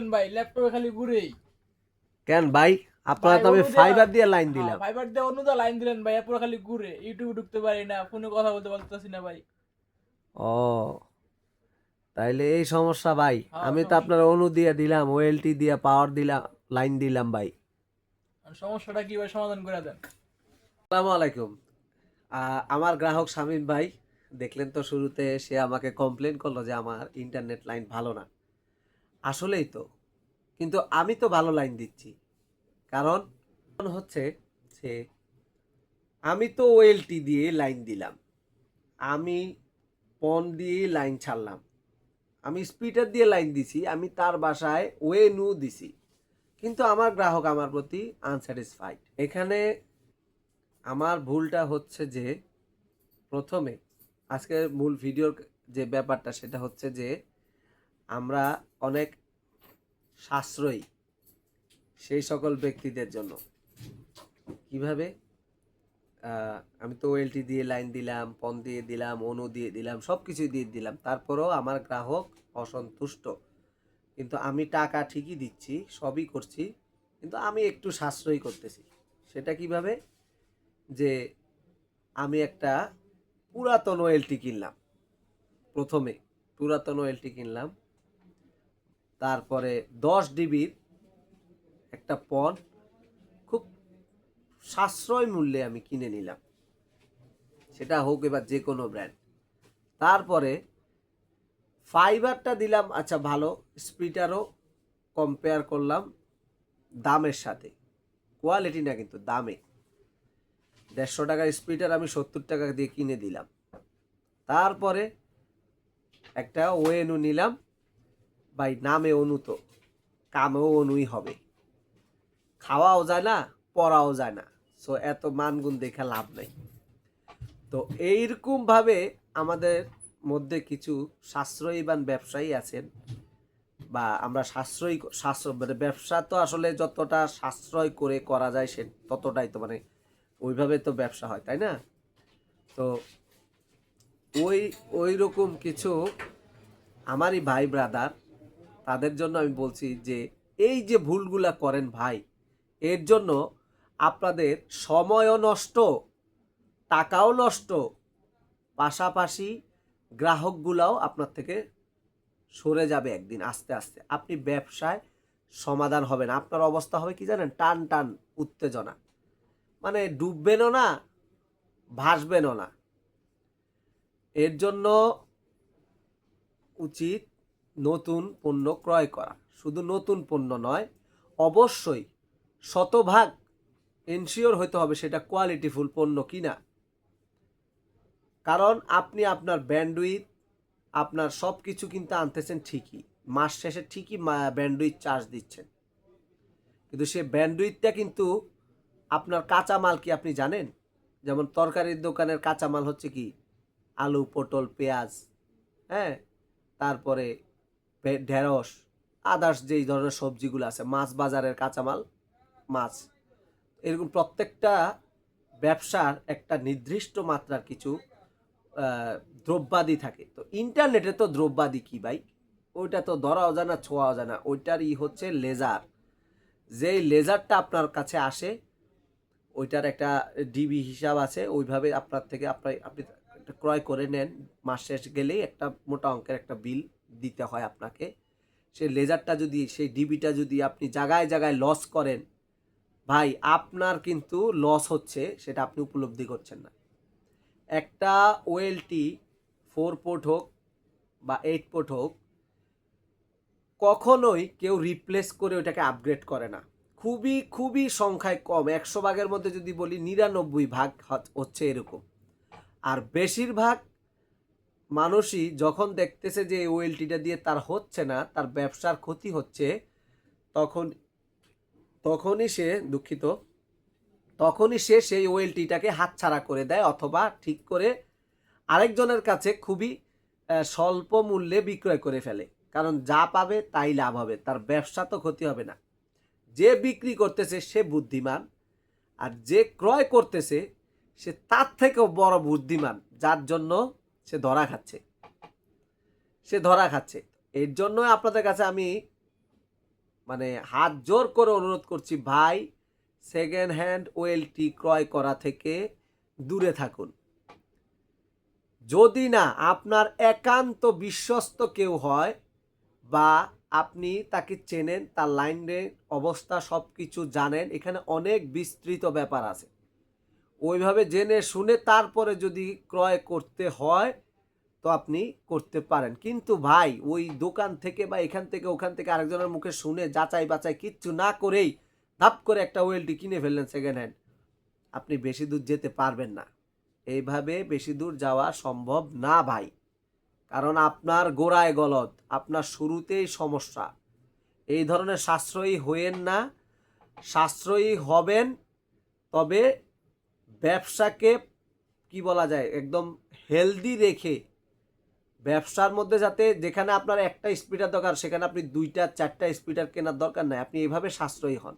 দিলেন ভাই ল্যাপটপে খালি ঘুরেই। কেন ভাই? আপনারা তো আমি ফাইবার দিয়ে লাইন দিলাম। ফাইবার দিয়ে অনুদা লাইন দিলেন ভাই পুরো খালি ঘুরে। ইউটিউবে ঢুকতে পারি না ফোনে কথা বলতে পারতেছি না ভাই। ও তাইলে এই সমস্যা ভাই। হ্যাঁ, আমি তো আপনার অনু দিয়ে দিলাম ওএলটি দিয়ে পাওয়ার দিলাম লাইন দিলাম ভাই। সমস্যাটা কি ভাই সমাধান করে দেন। আসসালামু আলাইকুম। আমার গ্রাহক শামীম ভাই দেখলেন তো শুরুতে সে আমাকে কমপ্লেন করল যে আমার ইন্টারনেট লাইন ভালো না। আসলেই তো কিন্তু আমি তো ভালো লাইন দিচ্ছি। কারণ হচ্ছে যে আমি তো ওয়েলটি দিয়ে লাইন দিলাম। আমি পন দিয়ে লাইন ছাড়লাম। আমি স্পিডার দিয়ে লাইন দিছি, আমি তার বাসায় ওয়ে নু দিছি। কিন্তু আমার গ্রাহক আমার প্রতি আনস্যাটিসফাইড এখানে আমার ভুলটা হচ্ছে যে প্রথমে আজকের মূল ভিডিওর যে ব্যাপারটা, সেটা হচ্ছে যে আমরা অনেক সাশ্রয়ী সেই সকল ব্যক্তিদের জন্য। কীভাবে? আমি তো ওয়েলটি দিয়ে লাইন দিলাম পন দিয়ে দিলাম, অনু দিয়ে দিলাম সব কিছুই দিয়ে দিলাম। তারপরেও আমার গ্রাহক অসন্তুষ্ট। কিন্তু আমি টাকা ঠিকই দিচ্ছি, সবই করছি, কিন্তু আমি একটু সাশ্রয়ী করতেছি। সেটা কীভাবে? যে আমি একটা পুরাতন ওয়েলটি কিনলাম। প্রথমে পুরাতন ওয়েলটি কিনলাম। তারপরে দশ ডিবির একটা পণ খুব সাশ্রয় মূল্যে আমি কিনে নিলাম। সেটা হোক এবার যে কোনো ব্র্যান্ড তারপরে ফাইবারটা দিলাম আচ্ছা ভালো স্পিটারও কম্পেয়ার করলাম দামের সাথে। কোয়ালিটি না কিন্তু, দামে। দেড়শো টাকার স্পিটার আমি সত্তর টাকা দিয়ে কিনে দিলাম। তারপরে একটা ওয়েনু নিলাম ভাই, নামে অনু তো, কামেও অনুই হবে। খাওয়াও যায় না, পড়াও যায় না। সো এত মানগুণ দেখে লাভ নেই। তো এইরকমভাবে আমাদের মধ্যে কিছু সাশ্রয়ীবান ব্যবসায়ী আছেন, বা আমরা সাশ্রয়ী সাশ্রয় মানে ব্যবসা তো আসলে যতটা সাশ্রয় করে করা যায় সে, ততটাই তো মানে ওইভাবে তো ব্যবসা হয়, তাই না? তো ওই ওই রকম কিছু আমারই ভাই ব্রাদার তাদের জন্য আমি বলছি যে, এই যে ভুলগুলা করেন ভাই, এর জন্য আপনাদের সময়ও নষ্ট, টাকাও নষ্ট, পাশাপাশি গ্রাহকগুলাও আপনার থেকে সরে যাবে একদিন আস্তে আস্তে। আপনি ব্যবসায় সমাধান হবে না আপনার অবস্থা হবে কি জানেন? টান টান উত্তেজনা। মানে ডুববেনও না, ভাসবেনও না। এর জন্য উচিত নতুন পণ্য ক্রয় করা। শুধু নতুন পণ্য নয়, অবশ্যই শতভাগ এনশিওর হতে হবে সেটা কোয়ালিটিফুল পণ্য কিনা। কারণ আপনি আপনার ব্যান্ডউইথ আপনার সব কিছু কিন্তু আনতেছেন ঠিকই। মাস শেষে ঠিকই ব্যান্ডউইথ চার্জ দিচ্ছেন। কিন্তু সে ব্যান্ডউইথটা কিন্তু আপনার কাঁচামাল কি আপনি জানেন? যেমন তরকারির দোকানের কাঁচামাল হচ্ছে কি? আলু, পটল, পেঁয়াজ হ্যাঁ? তারপরে ঢেঁড়স, আদার্স যেই ধরনের সবজিগুলো আছে, মাছ বাজারের কাঁচামাল, মাছ। এরকম প্রত্যেকটা ব্যবসার একটা নির্দিষ্ট মাত্রার কিছু দ্রব্যাদি থাকে। তো ইন্টারনেটে তো দ্রব্যাদি কি ভাই? ওইটা তো ধরাও যায় না ছোঁয়াও যায় না ওইটারই হচ্ছে লেজার। যেই লেজারটা আপনার কাছে আসে, ওইটার একটা ডিবি হিসাব আছে। ওইভাবে আপনার থেকে আপনার আপনি ক্রয় করে নেন। মাস শেষ গেলেই একটা মোটা অঙ্কের একটা বিল। দিতে হয় আপনাকে। সেই লেজারটা যদি, সেই ডিবিটা যদি আপনি জায়গায় জায়গায় লস করেন, ভাই আপনার কিন্তু লস হচ্ছে, সেটা আপনি উপলব্ধি করছেন না। একটা ওয়েলটি ফোর পোর্ট হোক বা এইট পোর্ট হোক, কখনোই কেউ রিপ্লেস করে ওটাকে আপগ্রেড করে না। খুবই খুবই সংখ্যায় কম, একশো ভাগের মধ্যে যদি বলি, নিরানব্বই ভাগ হচ্ছে এরকম। আর বেশিরভাগ মানুষই যখন দেখতেছে যে এই ওয়েলটিটা দিয়ে তার হচ্ছে না, তার ব্যবসার ক্ষতি হচ্ছে, তখন, তখনই সে দুঃখিত। তখনই সে সেই ওয়েলটিটাকে হাতছাড়া করে দেয় অথবা ঠিক করে আরেকজনের কাছে খুবই স্বল্প মূল্যে বিক্রয় করে ফেলে। কারণ যা পাবে তাই লাভ হবে, তার ব্যবসা তো ক্ষতি হবে না। যে বিক্রি করতেছে সে বুদ্ধিমান, আর যে ক্রয় করতেছে সে তার থেকেও বড় বুদ্ধিমান, যার জন্য সে ধরা খাচ্ছে। সে ধরা খাচ্ছে। এর জন্য আপনাদের কাছে আমি মানে হাত জোর করে অনুরোধ করছি, ভাই সেকেন্ড হ্যান্ড ওয়েলটি ক্রয় করা থেকে দূরে থাকুন। যদি না আপনার একান্ত বিশ্বস্ত কেউ হয় বা আপনি তাকে চেনেন, তার লাইনের অবস্থা সব কিছু জানেন, এখানে অনেক বিস্তৃত ব্যাপার আছে। ওইভাবে জেনে শুনে তারপরে যদি ক্রয় করতে হয়, তো আপনি করতে পারেন। কিন্তু ভাই, ওই দোকান থেকে বা এখান থেকে ওখান থেকে আরেকজনের মুখে শুনে যাচাই বাচাই কিচ্ছু না করেই ধাপ করে একটা ওয়েলটি কিনে ফেললেন সেকেন্ড হ্যান্ড আপনি বেশি দূর যেতে পারবেন না। এইভাবে বেশি দূর যাওয়া সম্ভব না ভাই। কারণ আপনার গোড়ায় গলদ, আপনার শুরুতেই সমস্যা। এই ধরনের সাশ্রয়ী হইয়েন না। সাশ্রয়ী হবেন, তবে ব্যবসাকে, কি বলা যায়, একদম হেলদি রেখে ব্যবসার মধ্যে যাতে যেখানে আপনার একটা স্পিডার দরকার, সেখানে আপনি দুইটা, চারটা স্পিডার কেনার দরকার নাই। আপনি এইভাবে সাশ্রয়ী হন।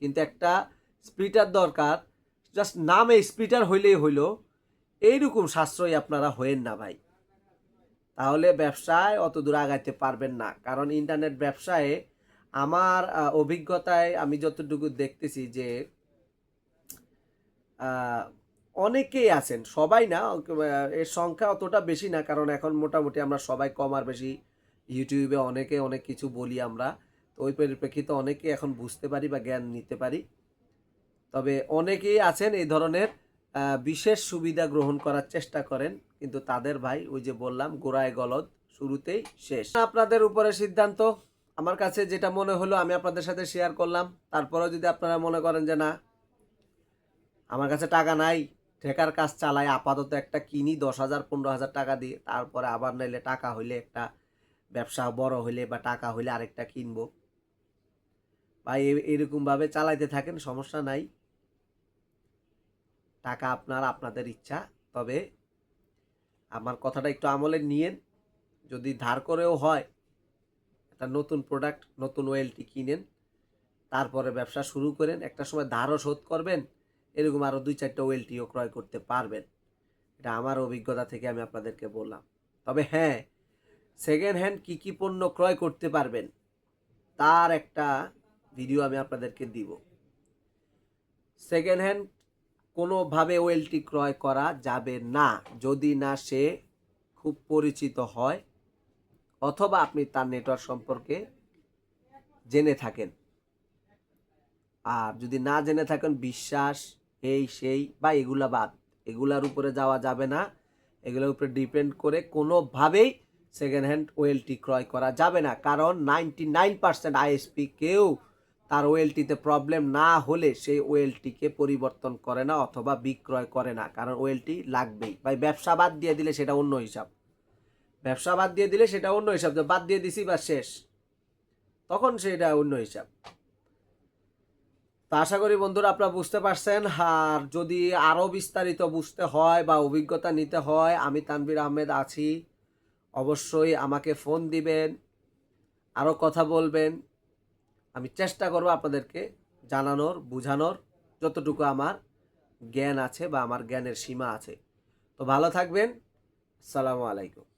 কিন্তু একটা স্পিডার দরকার জাস্ট নামে স্পিডার হইলেই হইল, এইরকম সাশ্রয়ী আপনারা হয়েন না ভাই। তাহলে ব্যবসায় অত দূর আগাইতে পারবেন না। কারণ ইন্টারনেট ব্যবসায় আমার অভিজ্ঞতায় আমি যতটুকু দেখতেছি যে অনেকেই আছেন, সবাই না এর সংখ্যা অতটা বেশি না, কারণ এখন মোটামুটি আমরা সবাই কম আর বেশি ইউটিউবে অনেকে অনেক কিছু বলি আমরা, তো ওই পরিপ্রেক্ষিতে অনেকে এখন বুঝতে পারি বা জ্ঞান নিতে পারি। তবে অনেকেই আছেন এই ধরনের বিশেষ সুবিধা গ্রহণ করার চেষ্টা করেন, কিন্তু তাদের ভাই, ওই যে বললাম, গোড়ায় গলদ, শুরুতেই শেষ। আপনাদের উপরে সিদ্ধান্ত, আমার কাছে যেটা মনে হলো আমি আপনাদের সাথে শেয়ার করলাম, তারপরেও যদি আপনারা মনে করেন যে না আমার কাছে টাকা নাই। ঠেকার কাজ চালাই, আপাতত একটা কিনি, দশ হাজার, পনেরো হাজার টাকা দিয়ে, তারপরে আবার নাইলে টাকা হইলে একটা ব্যবসা বড় হইলে বা টাকা হইলে আরেকটা কিনবো। বা এরকমভাবে চালাইতে থাকেন, সমস্যা নাই। টাকা আপনার, আপনাদের ইচ্ছা, তবে আমার কথাটা একটু আমলে নিয়েন। যদি ধার করেও হয়, একটা নতুন প্রোডাক্ট নতুন ওয়েলটি কিনেন, তারপরে ব্যবসা শুরু করেন, একটা সময় ধারও শোধ করবেন এরকম আরও দুই চারটা ওয়েলটিও ক্রয় করতে পারবেন। এটা আমার অভিজ্ঞতা থেকে আমি আপনাদেরকে বললাম। তবে হ্যাঁ সেকেন্ড হ্যান্ড কী কী পণ্য ক্রয় করতে পারবেন, তার একটা ভিডিও আমি আপনাদেরকে দিব। সেকেন্ড হ্যান্ড কোনোভাবে ওয়েলটি ক্রয় করা যাবে না, যদি না সে খুব পরিচিত হয়, অথবা আপনি তার নেটওয়ার্ক সম্পর্কে জেনে থাকেন। আর যদি না জেনে থাকেন, বিশ্বাস এই, সেই, বা এগুলা বাদ। এগুলার উপরে যাওয়া যাবে না। এগুলোর উপরে ডিপেন্ড করে কোনোভাবেই সেকেন্ড হ্যান্ড ওয়েলটি ক্রয় করা যাবে না। কারণ নাইনটি নাইন পার্সেন্ট আইএসপি কেউ তার ওয়েলটিতে প্রবলেম না হলে সেই ওয়েলটিকে পরিবর্তন করে না অথবা বিক্রয় করে না। কারণ ওয়েলটি লাগবেই। ভাই, ব্যবসা বাদ দিয়ে দিলে সেটা অন্য হিসাব। ব্যবসা বাদ দিয়ে দিলে সেটা অন্য হিসাব। বাদ দিয়ে দিছি বা শেষ, তখন সেটা অন্য হিসাব। তা আশা করি বন্ধুরা আপনারা বুঝতে পারছেন। আর যদি আরও বিস্তারিত বুঝতে হয় বা অভিজ্ঞতা নিতে হয়, আমি তানভীর আহমেদ আছি। অবশ্যই আমাকে ফোন দিবেন আরও কথা বলবেন। আমি চেষ্টা করব আপনাদেরকে জানানোর, বোঝানোর যতটুকু আমার জ্ঞান আছে বা আমার জ্ঞানের সীমা আছে। তো ভালো থাকবেন। আসসালামু আলাইকুম।